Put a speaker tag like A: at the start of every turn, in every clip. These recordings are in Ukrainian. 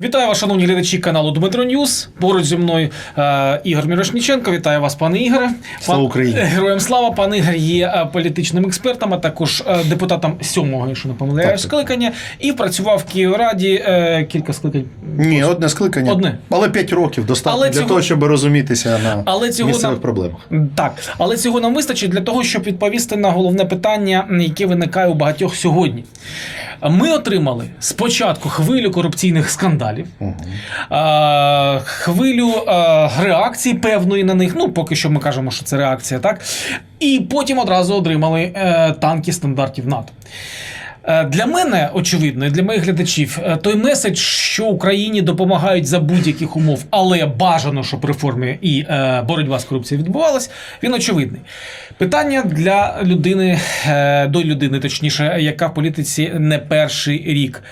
A: Вітаю вас, шановні глядачі каналу Дмитро Ньюс. Поруч зі мною е, Ігор Мірошніченко. Вітаю вас, пане Ігоре.
B: Слава Україні.
A: Героям слава. Пан Ігор є е, політичним експертом, а також е, депутатом сьомого, якщо не помиляюсь, скликання, і працював в Київраді е, кілька скликань.
B: Ні, одне скликання.
A: Одне.
B: Але 5 років достатньо
A: Але
B: для
A: цього-
B: того, щоб розумітися на
A: Але цього
B: місцевих
A: нам-
B: проблемах.
A: Так, але цього нам вистачить для того, щоб відповісти на головне питання, яке виникає у багатьох сьогодні. Ми отримали спочатку хвилю корупційних скандалів, е, хвилю е, реакції певної на них. Ну, поки що ми кажемо, що це реакція, так? І потім одразу отримали е, танки стандартів НАТО. Е, Для мене очевидно, і для моїх глядачів, е, той меседж, що Україні допомагають за будь-яких умов, але бажано, щоб реформи і е, боротьба з корупцією відбувалась, він очевидний. Питання для людини, е, до людини, точніше, яка в політиці не перший рік.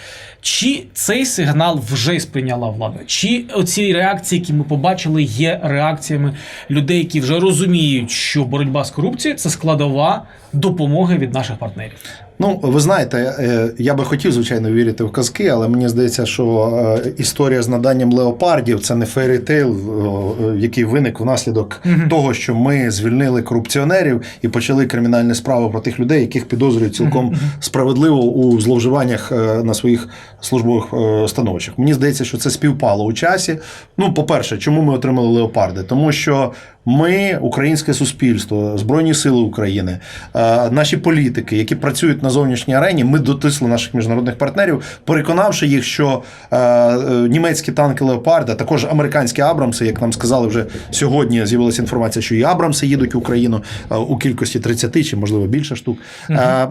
A: Чи цей сигнал вже сприйняла влада? Чи оці реакції, які ми побачили, є реакціями людей, які вже розуміють, що боротьба з корупцією це складова допомоги від наших партнерів?
B: Ну, ви знаєте, е, я би хотів, звичайно, вірити в казки, але мені здається, що е, історія з наданням леопардів це не фейрітейл, е, який виник внаслідок того, що ми звільнили корупціонерів і почали кримінальні справи про тих людей, яких підозрюють цілком справедливо у зловживаннях е, на своїх службових становищах. Мені здається, що це співпало у часі. Ну, по-перше, чому ми отримали леопарди? Тому що ми, українське суспільство, Збройні Сили України, е, наші політики, які працюють на зовнішній арені, ми дотисли наших міжнародних партнерів, переконавши їх, що е, е, німецькі танки Леопарда, також американські Абрамси, як нам сказали вже сьогодні, з'явилася інформація, що і Абрамси їдуть в Україну у кількості 30 чи можливо більше штук. Е,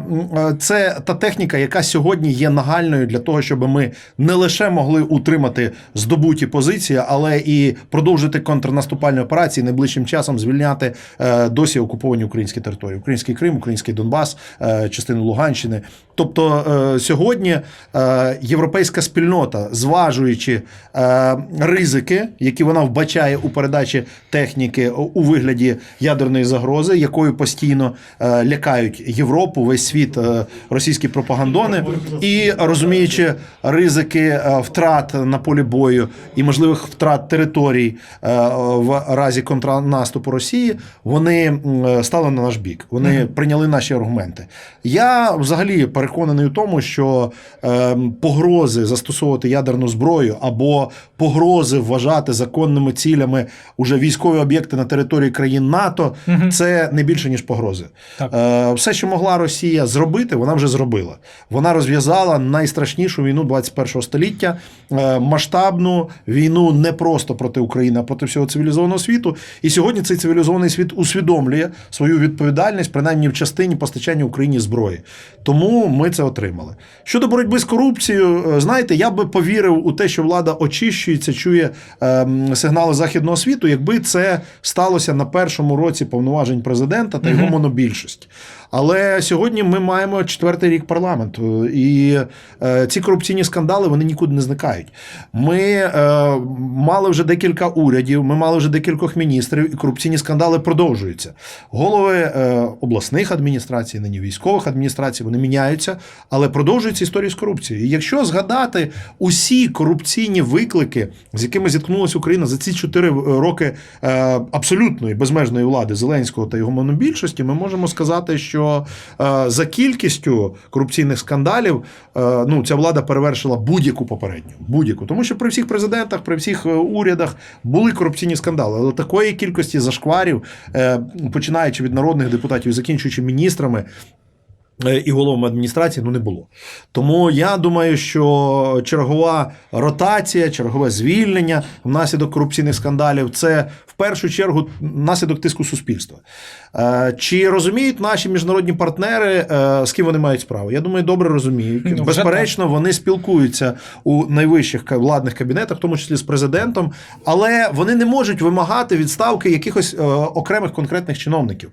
B: Це та техніка, яка сьогодні є нагальною для того, щоб ми не лише могли утримати здобуті позиції, але і продовжити контрнаступальні операції найближчим часом звільняти е, досі окуповані українські території, український Крим, український Донбас, е, частину Луганщини. Тобто е, сьогодні е, європейська спільнота, зважуючи е, ризики, які вона вбачає у передачі техніки у вигляді ядерної загрози, якою постійно лякають Європу, весь світ російські пропагандони, і розуміючи ризики втрат на полі бою і можливих втрат територій в разі контрнаступу Росії, вони стали на наш бік. Вони прийняли наші аргументи. Я взагалі переконаний у тому, що е, погрози застосовувати ядерну зброю або погрози вважати законними цілями уже військові об'єкти на території країн НАТО, це не більше ніж погрози.
A: Так.
B: Е, все, що могла Росія зробити, вона вже зробила. Вона розв'язала найстрашнішу війну 21 століття, е, масштабну війну не просто проти України, а проти всього цивілізованого світу. І сьогодні цей цивілізований світ усвідомлює свою відповідальність, принаймні в частині постачання Україні зброї. Тому ми це отримали. Щодо боротьби з корупцією, е, знаєте, я би повірив у те, що влада очищується, чує ем, сигнали західного світу, якби це сталося на першому році повноважень президента та його монобільшості. Але сьогодні ми маємо четвертий рік парламенту, і е, ці корупційні скандали вони нікуди не зникають. Ми е, мали вже декілька урядів, ми мали вже декількох міністрів, і корупційні скандали продовжуються. Голови е, обласних адміністрацій, нині військових адміністрацій, вони міняються, але продовжується історія з корупцією. І якщо згадати усі корупційні виклики, з якими зіткнулася Україна за ці чотири роки абсолютної безмежної влади Зеленського та його монобільшості, ми можемо сказати, що е, за кількістю корупційних скандалів е, ну, ця влада перевершила будь-яку попередню. Будь-яку. Тому що при всіх президентах, при всіх е, урядах були корупційні скандали. Але такої кількості зашкварів, починаючи від народних депутатів, і закінчуючи міністрами. Е, І головами адміністрації ну не було. Тому я думаю, що чергова ротація, чергове звільнення внаслідок корупційних скандалів це в першу чергу наслідок тиску суспільства. Е, Чи розуміють наші міжнародні партнери, е, з ким вони мають справу? Я думаю, добре розуміють.
A: Ну,
B: Безперечно, вони спілкуються у найвищих владних кабінетах, в тому числі з президентом, але вони не можуть вимагати відставки якихось окремих конкретних чиновників.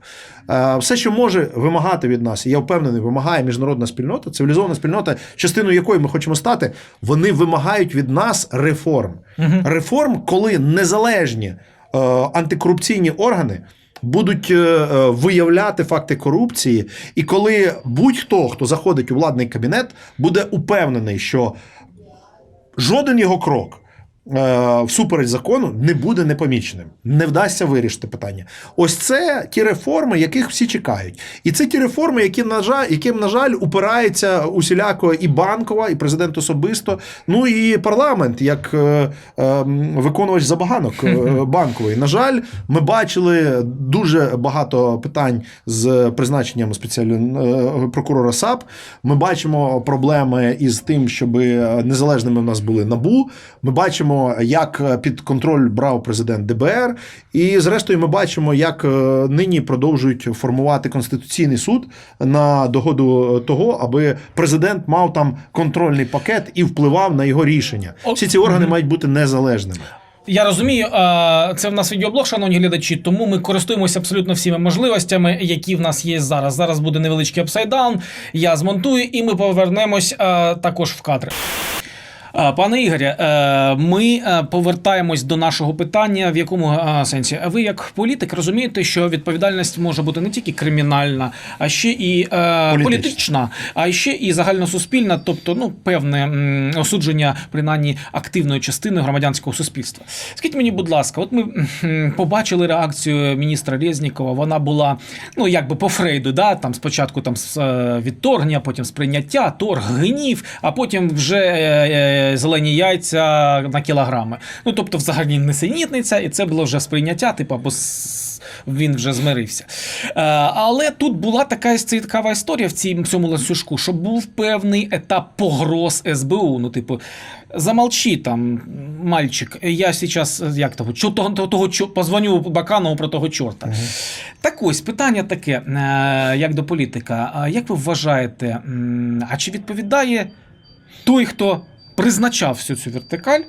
B: Все, що може вимагати від нас, я впевнений, вимагає міжнародна спільнота, цивілізована спільнота, частиною якої ми хочемо стати, вони вимагають від нас реформ. Реформ, коли незалежні е, антикорупційні органи. Будуть е, е, виявляти факти корупції, і коли будь-хто, хто заходить у владний кабінет, буде упевнений, що жоден його крок. Е, Всупереч закону не буде непоміченим, не вдасться вирішити питання. Ось це ті реформи, яких всі чекають, і це ті реформи, які на жаль, яким на жаль упирається усіляко і банкова, і президент особисто. Ну і парламент, як е, е, виконувач забаганок е, банкової. На жаль, ми бачили дуже багато питань з призначенням спеціального е, прокурора САП. Ми бачимо проблеми із тим, щоб незалежними в нас були набу. Ми бачимо, як під контроль брав президент ДБР. І зрештою, ми бачимо, як е, нині продовжують формувати конституційний суд на догоду того, аби президент мав там контрольний пакет і впливав на його рішення. Всі ці органи мають бути незалежними.
A: Я розумію, це в нас відеоблог, шановні глядачі, тому ми користуємося абсолютно всіми можливостями, які в нас є зараз. Зараз буде невеличкий апсайдаун, я змонтую, і ми повернемось також в кадри. Пане Ігоря, е, ми е, повертаємось до нашого питання. В якому е, сенсі? Ви як політик розумієте, що відповідальність може бути не тільки кримінальна, а ще і
B: Політична.
A: політична, а ще і загальносуспільна, тобто ну певне осудження принаймні активної частини громадянського суспільства. Скажіть мені, будь ласка, от ми побачили реакцію міністра Резнікова. Вона була ну якби по Фрейду, да там спочатку там з відторгнення, потім сприйняття, торг, гнів, а потім вже зелені яйця на кілограми. Ну тобто, взагалі несенітниця, і це було вже сприйняття, типу, або він вже змирився. Е, але тут була така цікава історія в цьому ланцюжку, що був певний етап погроз СБУ. Ну, типу, замолчи там, мальчик, я зараз, як того, чо- того, того, того чо- позвоню Баканову про того чорта. Так ось питання таке, е, як до політика. Як ви вважаєте, а чи відповідає той, хто призначав всю цю вертикаль?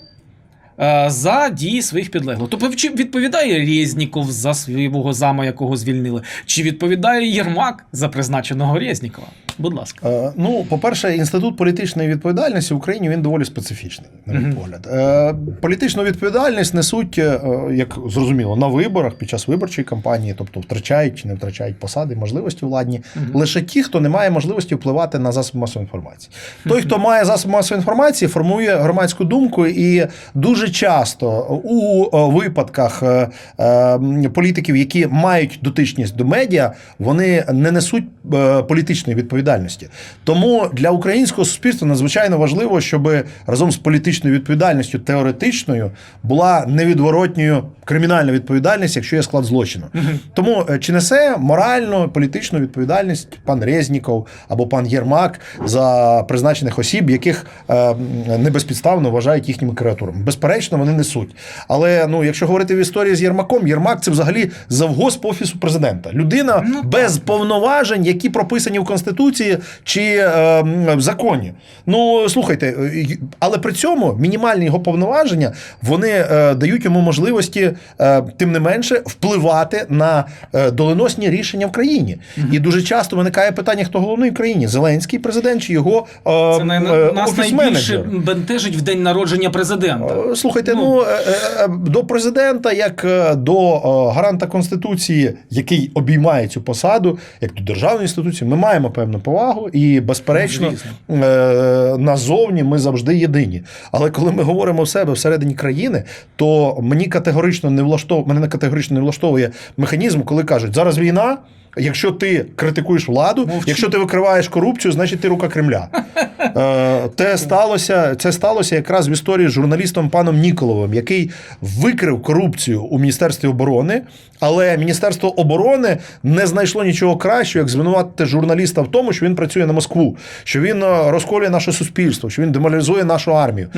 A: е, За дії своїх підлеглих. Тобто, чи відповідає Резніков за свого зама, якого звільнили, чи відповідає Єрмак за призначеного Резнікова? Будь ласка.
B: Е, Ну, по-перше, інститут політичної відповідальності в Україні він доволі специфічний, на мій
A: Мгм.
B: погляд. Е, Політичну відповідальність несуть, е, як зрозуміло, на виборах під час виборчої кампанії, тобто втрачають чи не втрачають посади, можливості владні,
A: Мгм.
B: лише ті, хто не має можливості впливати на засоби масової інформації. Той, хто має засоби масової інформації, формує громадську думку, і дуже часто у е, випадках е, е, політиків, які мають дотичність до медіа, вони не несуть е, політичної відповідальності. Тому для українського суспільства надзвичайно важливо, щоб разом з політичною відповідальністю теоретичною була невідворотньою кримінальна відповідальність, якщо є склад злочину. Тому е, чи несе моральну політичну відповідальність пан Резніков або пан Єрмак за призначених осіб, яких е, м, небезпідставно вважають їхніми креатурами? Безперечно, вони несуть. Але ну, якщо говорити в історії з Єрмаком, Єрмак це взагалі завгосп офісу президента. Людина
A: Ну,
B: без повноважень, які прописані в конституції чи е, в законі. Ну слухайте, е, але при цьому мінімальні його повноваження вони е, дають йому можливості, е, тим не менше, впливати на е, доленосні рішення в країні. І дуже часто виникає питання, хто головний в країні: Зеленський президент чи його е,
A: Це най-
B: е,
A: нас найбільше бентежить в день народження президента.
B: Е, Слухайте,
A: Ну.
B: ну, е, е, до президента, як е, до е, гаранта конституції, який обіймає цю посаду, як до державної інституції, ми маємо певну повагу, і безперечно, е, назовні ми завжди єдині. Але коли ми говоримо в себе всередині країни, то мені категорично не влаштовує, мене категорично не влаштовує механізм, коли кажуть, зараз війна. Якщо ти критикуєш владу,
A: Мовчи.
B: якщо ти викриваєш корупцію, значить ти рука Кремля. Е, Те сталося, це сталося якраз в історії з журналістом паном Ніколовим, який викрив корупцію у Міністерстві оборони, але Міністерство оборони не знайшло нічого кращого, як звинуватити журналіста в тому, що він працює на Москву, що він е, розколює наше суспільство, що він деморалізує нашу армію.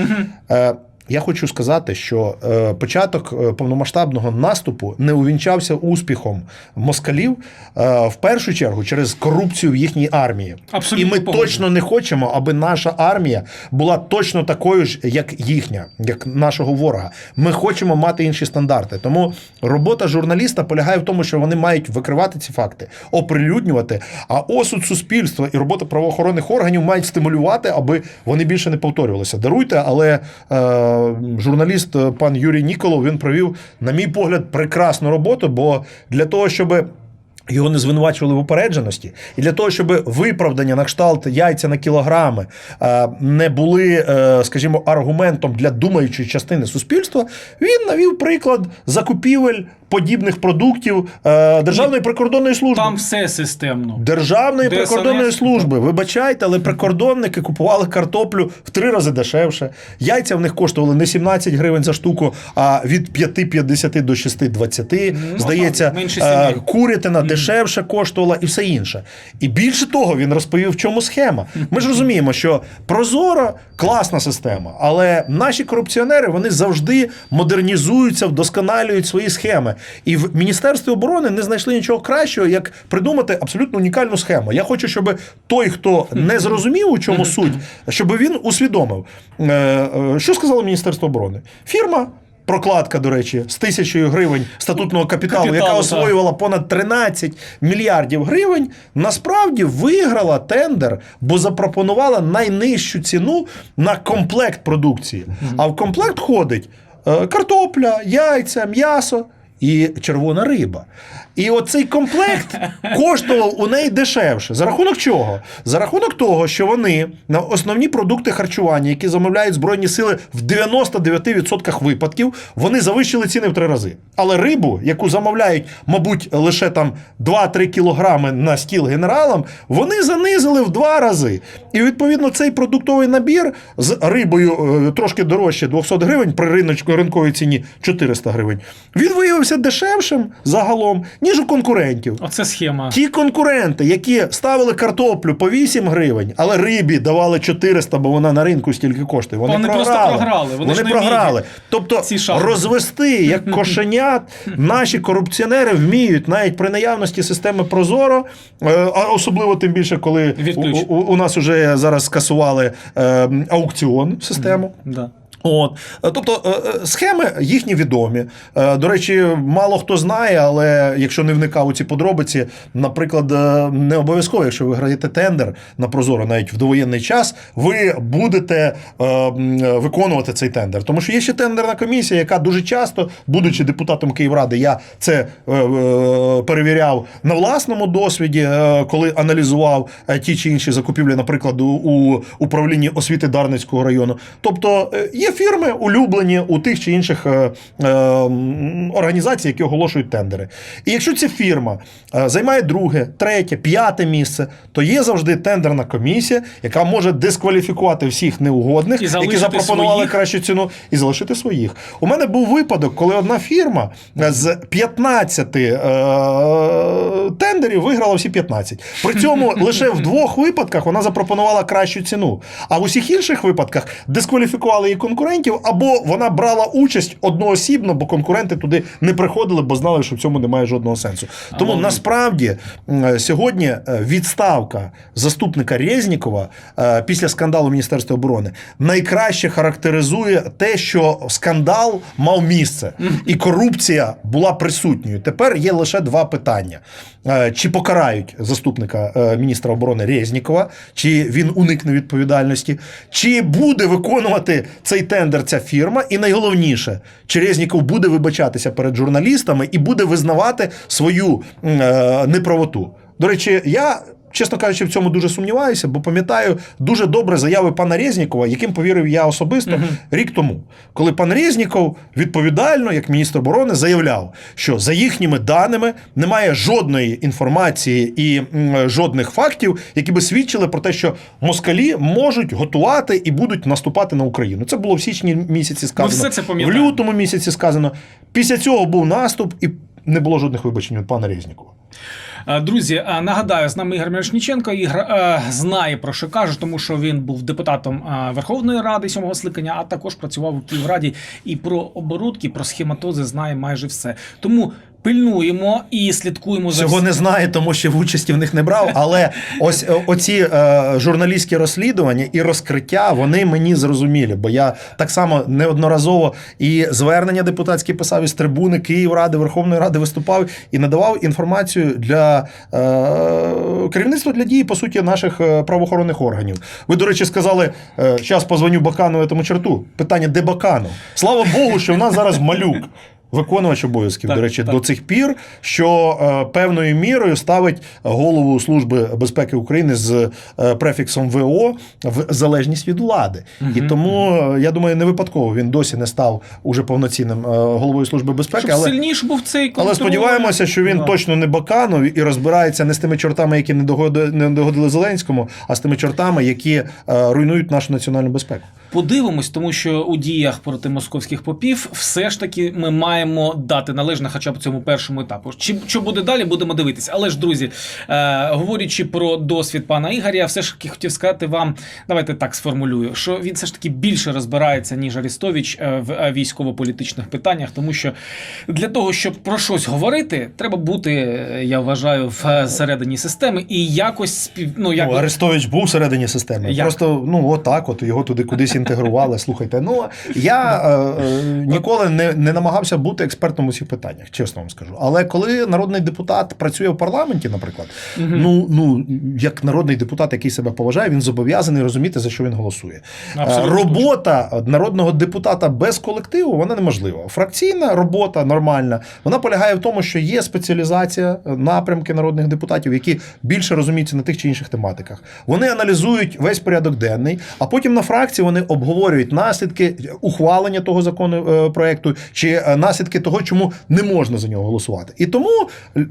B: Я хочу сказати, що е, початок е, повномасштабного наступу не увінчався успіхом москалів е, в першу чергу через корупцію в їхній армії.
A: Абсолютно
B: І ми
A: погоджуюсь.
B: точно не хочемо, аби наша армія була точно такою ж, як їхня, як нашого ворога. Ми хочемо мати інші стандарти. Тому робота журналіста полягає в тому, що вони мають викривати ці факти, оприлюднювати. А осуд суспільства і робота правоохоронних органів мають стимулювати, аби вони більше не повторювалися. Даруйте, але журналіст е, пан Юрій Ніколов він провів, на мій погляд, прекрасну роботу, бо для того, щоб Його не звинувачували в упередженості, і для того, щоб виправдання на кшталт яйця на кілограми е, не були, е, скажімо, аргументом для думаючої частини суспільства, він навів приклад закупівель подібних продуктів е, Державної прикордонної служби.
A: Там все системно.
B: Державної
A: ДСНС.
B: прикордонної служби. Вибачайте, але прикордонники купували картоплю в три рази дешевше. Яйця в них коштували не 17 гривень за штуку, а від 5,50 до 6,20. Здається,
A: так, менше
B: е, курятина дешевше коштувала і все інше. І більше того, він розповів, в чому схема. Ми ж розуміємо, що Прозоро класна система, але наші корупціонери вони завжди модернізуються, вдосконалюють свої схеми. І в Міністерстві оборони не знайшли нічого кращого, як придумати абсолютно унікальну схему. Я хочу, щоб той, хто не зрозумів, у чому суть, щоб він усвідомив. Е, е, Що сказало Міністерство оборони? Фірма. Прокладка, до речі, з тисячою гривень статутного капіталу,
A: Капіталу,
B: яка
A: так.
B: освоювала понад 13 мільярдів гривень, насправді виграла тендер, бо запропонувала найнижчу ціну на комплект продукції. А в комплект ходить е, картопля, яйця, м'ясо і червона риба. І оцей комплект коштував у неї дешевше. За рахунок чого? За рахунок того, що вони на основні продукти харчування, які замовляють Збройні сили в 99% випадків, вони завищили ціни в три рази. Але рибу, яку замовляють, мабуть, лише там 2-3 кілограми на стіл генералам, вони занизили в два рази. І відповідно цей продуктовий набір з рибою е, трошки дорожче 200 гривень при риночку ринковій ціні 400 гривень. Він виявився дешевшим загалом, ніж у конкурентів.
A: Оце схема.
B: Ті конкуренти, які ставили картоплю по 8 гривень, але рибі давали 400, бо вона на ринку стільки коштує. Вони,
A: Вони просто
B: програли.
A: програли, вони ж не
B: програли. Тобто розвести як кошенят наші корупціонери вміють навіть при наявності системи Прозоро, е, а особливо тим більше, коли у, у, у нас вже зараз скасували е, аукціон систему.
A: Да.
B: От, Е, тобто е, е, схеми їхні відомі. До речі, мало хто знає, але якщо не вникав у ці подробиці, наприклад, не обов'язково, якщо ви граєте тендер на Прозоро, навіть в довоєнний час, ви будете виконувати цей тендер. Тому що є ще тендерна комісія, яка дуже часто, будучи депутатом Київради, я це перевіряв на власному досвіді, коли аналізував ті чи інші закупівлі, наприклад, у- управлінні освіти Дарницького району. Тобто е, є фірми улюблені у тих чи інших е, е, організацій, які оголошують тендери. І якщо ця фірма е, займає друге, третє, п'яте місце, то є завжди тендерна комісія, яка може дискваліфікувати всіх неугодних,
A: І
B: які запропонували
A: своїх.
B: кращу ціну, і залишити своїх. У мене був випадок, коли одна фірма е, з 15 е, тендерів виграла всі 15. При цьому лише в двох випадках вона запропонувала кращу ціну. А в усіх інших випадках дискваліфікували її конкурентів, або вона брала участь одноосібно, бо конкуренти туди не приходили, бо знали, що в цьому немає жодного сенсу. Тому
A: Алло.
B: насправді сьогодні е, відставка заступника Резнікова е, після скандалу Міністерства оборони найкраще характеризує те, що скандал мав місце, і корупція була присутньою. Тепер є лише два питання: Е, чи покарають заступника е, міністра оборони Резнікова, чи він уникне відповідальності, чи буде виконувати цей тендер ця фірма, і найголовніше, Черезніков буде вибачатися перед журналістами і буде визнавати свою е, неправоту. До речі, я. Чесно кажучи, в цьому дуже сумніваюся, бо пам'ятаю дуже добре заяви пана Резнікова, яким повірив я особисто рік тому, коли пан Резніков відповідально, як міністр оборони, заявляв, що за їхніми даними немає жодної інформації і жодних фактів, які би свідчили про те, що москалі можуть готувати і будуть наступати на Україну. Це було в січні місяці сказано.
A: все це
B: в лютому місяці сказано. Після цього був наступ і не було жодних вибачень від пана Резнікова.
A: Е, Друзі, е, нагадаю, з нами Ігор Мірошніченко. Ігор е, знає про що каже, тому що він був депутатом Верховної Ради сьомого скликання, а також працював у Київраді і про оборудки, про схематози знає майже все. Тому пильнуємо і слідкуємо за
B: Цього не знає, тому що в участі в них не брав. Але ось е, оці е, журналістські розслідування і розкриття вони мені зрозумілі, бо я так само неодноразово і звернення депутатські писав із трибуни Київради, Верховної Ради виступав і надавав інформацію для е, керівництва для дії, по суті, наших е, правоохоронних органів. Ви, до речі, сказали, зараз позвоню Бакану этому черту. Питання, де Баканов? Слава Богу, що в нас зараз малюк. Виконувач обов'язків,
A: Так,
B: до речі,
A: так.
B: до цих пір, що е, певною мірою ставить голову Служби безпеки України з е, префіксом ВО в залежність від влади. І тому е, я думаю, не випадково він досі не став уже повноцінним е, головою служби безпеки.
A: Щоб
B: але
A: сильніше був цей контроль.
B: але сподіваємося, що він
A: Да.
B: точно не Баканов і розбирається не з тими чортами, які не догодили, не догодили Зеленському, а з тими чортами, які е, руйнують нашу національну безпеку.
A: Подивимось, тому що у діях проти московських попів все ж таки ми маємо дати належне хоча б цьому першому етапу. Чи що буде далі, будемо дивитися. Але ж, друзі, е, говорячи про досвід пана Ігоря, я все ж таки хотів сказати вам, давайте так сформулюю, що він все ж таки більше розбирається, ніж Арістович е, в е, військово-політичних питаннях, тому що для того, щоб про щось говорити, треба бути, е, я вважаю, всередині системи і якось спів... ну, як
B: Ну, Арестович був всередині системи.
A: Як?
B: Просто ну отак, от його туди кудись інтегрували. Слухайте, ну я е, е, ніколи не, не намагався бути експертом у цих питаннях, чесно вам скажу. Але коли народний депутат працює в парламенті, наприклад, ну ну як народний депутат, який себе поважає, він зобов'язаний розуміти за що він голосує. Е,
A: Абсолютно
B: Робота народного депутата без колективу вона неможлива. Фракційна робота нормальна. Вона полягає в тому, що є спеціалізація е, напрямки народних депутатів, які більше розуміються на тих чи інших тематиках. Вони аналізують весь порядок денний, а потім на фракції вони обговорюють наслідки ухвалення того закону е, проекту чи е, наслідки того, чому не можна за нього голосувати. І тому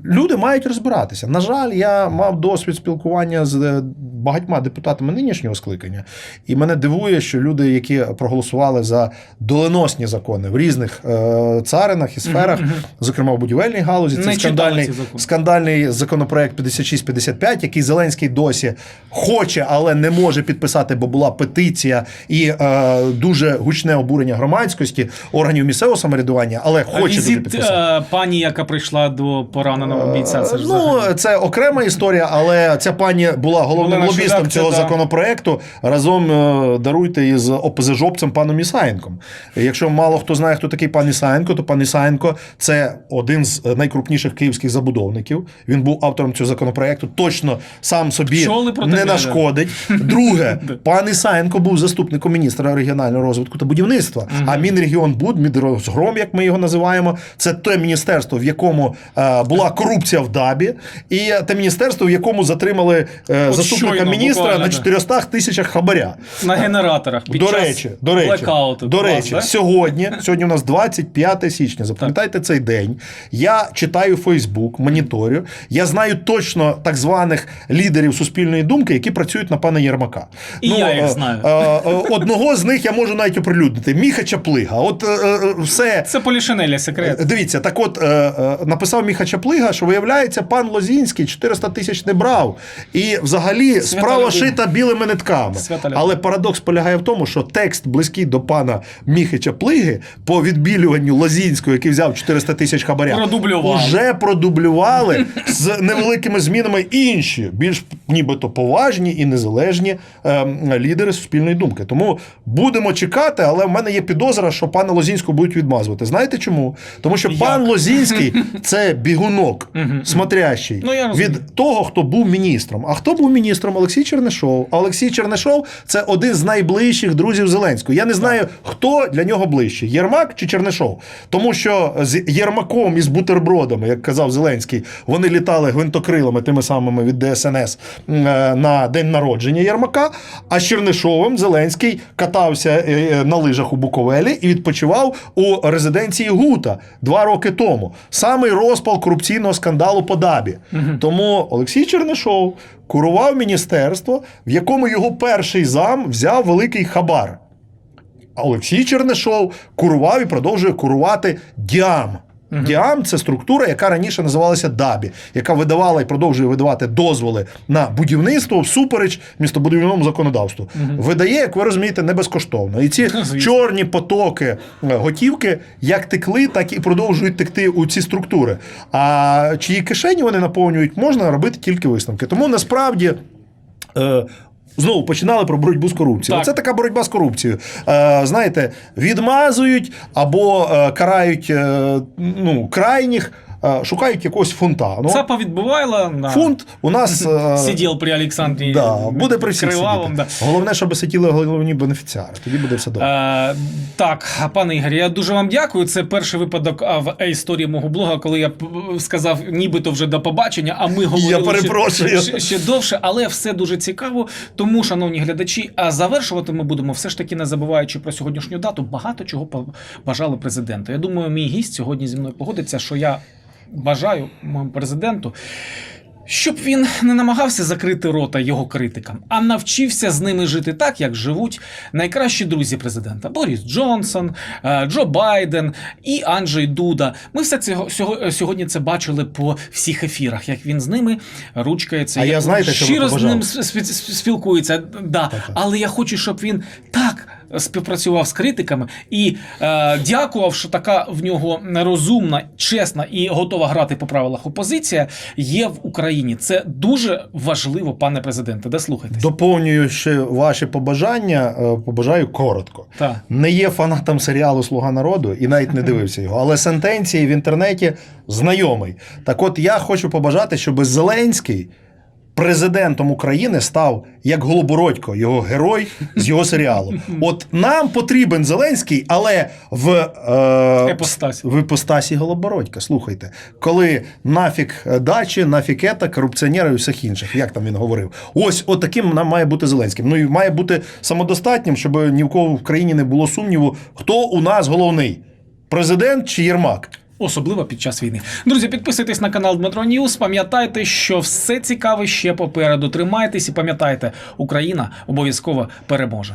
B: люди мають розбиратися. На жаль, я мав досвід спілкування з е, багатьма депутатами нинішнього скликання, і мене дивує, що люди, які проголосували за доленосні закони в різних е, царинах і сферах, зокрема в будівельній галузі, це скандальний,
A: ці закони.
B: скандальний законопроект 5655, який Зеленський досі хоче, але не може підписати, бо була петиція і е, дуже гучне обурення громадськості органів місцевого самоврядування, але хоче дуже підписати.
A: е, пані, яка прийшла до пораненого бійця. Це ж
B: Ну,
A: взагалі.
B: це окрема історія, але ця пані була головним лобістом цього законопроекту разом е, даруйте із ОПЗЖопцем паном Ісаєнком. Якщо мало хто знає, хто такий пан Ісаєнко, то пан Ісаєнко це один з найкрупніших київських забудовників. Він був автором цього законопроекту. Точно сам собі не нашкодить. Друге, пан Ісаєнко був заступником міністра регіонального розвитку та будівництва. А Мінрегіонбуд, Мінрозгром, як ми його називаємо, це те міністерство, в якому е, була корупція в ДАБі, і те міністерство, в якому затримали е, заступника
A: щойно,
B: міністра на 400 тисячах хабаря.
A: на генераторах під
B: до
A: час
B: речі, до речі, до речі,
A: да?
B: сьогодні, сьогодні у нас 25 січня. Запам'ятайте цей день. Я читаю Фейсбук, моніторю. Я знаю точно так званих лідерів суспільної думки, які працюють на пана Єрмака.
A: І я їх
B: е,
A: знаю.
B: е, е, Одного з них я можу навіть оприлюднити. Міха Чаплига. От е, е, все.
A: Це Полішинеля секрет.
B: Дивіться, так от е, е, написав Міха Чаплига, що виявляється, пан Лозінський 400 тисяч не брав. І взагалі справа
A: людина.
B: шита білими нитками.
A: Свята.
B: Але парадокс полягає в тому, що текст близький до пана Міхи Чаплиги по відбілюванню Лозінського, який взяв 400 тисяч хабаря,
A: Продублювали.
B: уже продублювали з невеликими змінами інші, більш нібито поважні і незалежні е, лідери суспільної думки. Тому будемо чекати, але в мене є підозра, що пана Лозінського будуть відмазувати. Знаєте чому? Тому що пан Лозінський це бігунок, смотрящий
A: Ну,
B: від того, хто був міністром. А хто був міністром? Олексій Чернишов. А Олексій Чернишов це один з найближчих друзів Зеленського. Я не знаю, хто для нього ближче: Єрмак чи Чернишов. Тому що з Єрмаком і з бутербродами, як казав Зеленський, вони літали гвинтокрилами тими самими від ДСНС е, на день народження Єрмака. А з Чернишовим Зеленський катався е, е, на лижах у Буковелі і відпочивав у резиденції Гута два роки тому. Самий розпал корупційного скандалу по Дабі. Тому Олексій Чернишов курував міністерство, в якому його перший зам взяв великий хабар. А Олексій Чернишов курував і продовжує курувати Діам. Діам це структура, яка раніше називалася ДАБІ, яка видавала і продовжує видавати дозволи на будівництво всупереч містобудівному законодавству. Видає, як ви розумієте, не безкоштовно. І ці
A: Звісно.
B: чорні потоки е, готівки як текли, так і продовжують текти у ці структури. А чиї кишені вони наповнюють, можна робити тільки висновки. Тому насправді. Знову починали про боротьбу з корупцією.
A: Так.
B: Це така боротьба з корупцією. Е, знаєте, відмазують або е, карають е, ну, крайніх, шукають якогось фунта. Ну,
A: Цапа відбувайла. Да.
B: Фунт у нас е,
A: Сидів при Олександрі.
B: да, буде при всіх
A: Кривавому, да.
B: Головне, щоб сиділи головні бенефіціари. Тоді буде все добре.
A: Е, так, пане Ігорі, я дуже вам дякую. Це перший випадок в історії мого блога, коли я сказав, нібито вже до побачення, а ми говорили
B: Я перепрошую.
A: Ще, ще довше, але все дуже цікаво. Тому, шановні глядачі, а завершувати ми будемо все ж таки не забуваючи про сьогоднішню дату. Багато чого бажали президенту. Я думаю, мій гість сьогодні зі мною погодиться, що я бажаю моєму президенту. Щоб він не намагався закрити рота його критикам, а навчився з ними жити так, як живуть найкращі друзі президента: Борис Джонсон, е, Джо Байден і Анджей Дуда. Ми все цього сьогодні це бачили по всіх ефірах, як він з ними ручкається.
B: А
A: як
B: я знаєте, що
A: щиро з
B: побажав?
A: ним спі- спі- спілкується. Да. Але я хочу, щоб він так співпрацював з критиками і е, дякував, що така в нього розумна, чесна і готова грати по правилах опозиція є в Україні. Це дуже важливо, пане президенте. Де слухайтесь?
B: Доповнюю ще ваші побажання. е, Побажаю коротко.
A: Так.
B: Не є фанатом серіалу Слуга народу і навіть не дивився його, але сентенції в інтернеті знайомий. Так от я хочу побажати, щоб Зеленський президентом України став як Голобородько, його герой з його серіалу. От нам потрібен Зеленський, але в, е,
A: Епостасі.
B: в іпостасі Голобородька. Слухайте, коли нафік дачі, нафік ета, корупціонери і всіх інших. Як там він говорив? Ось от таким нам має бути Зеленським. Ну і має бути самодостатнім, щоб ні в кого в країні не було сумніву, хто у нас головний: президент чи Єрмак.
A: Особливо під час війни. Друзі, підписуйтесь на канал Дмитро Ньюс. Пам'ятайте, що все цікаве ще попереду. Тримайтесь і пам'ятайте, Україна обов'язково переможе.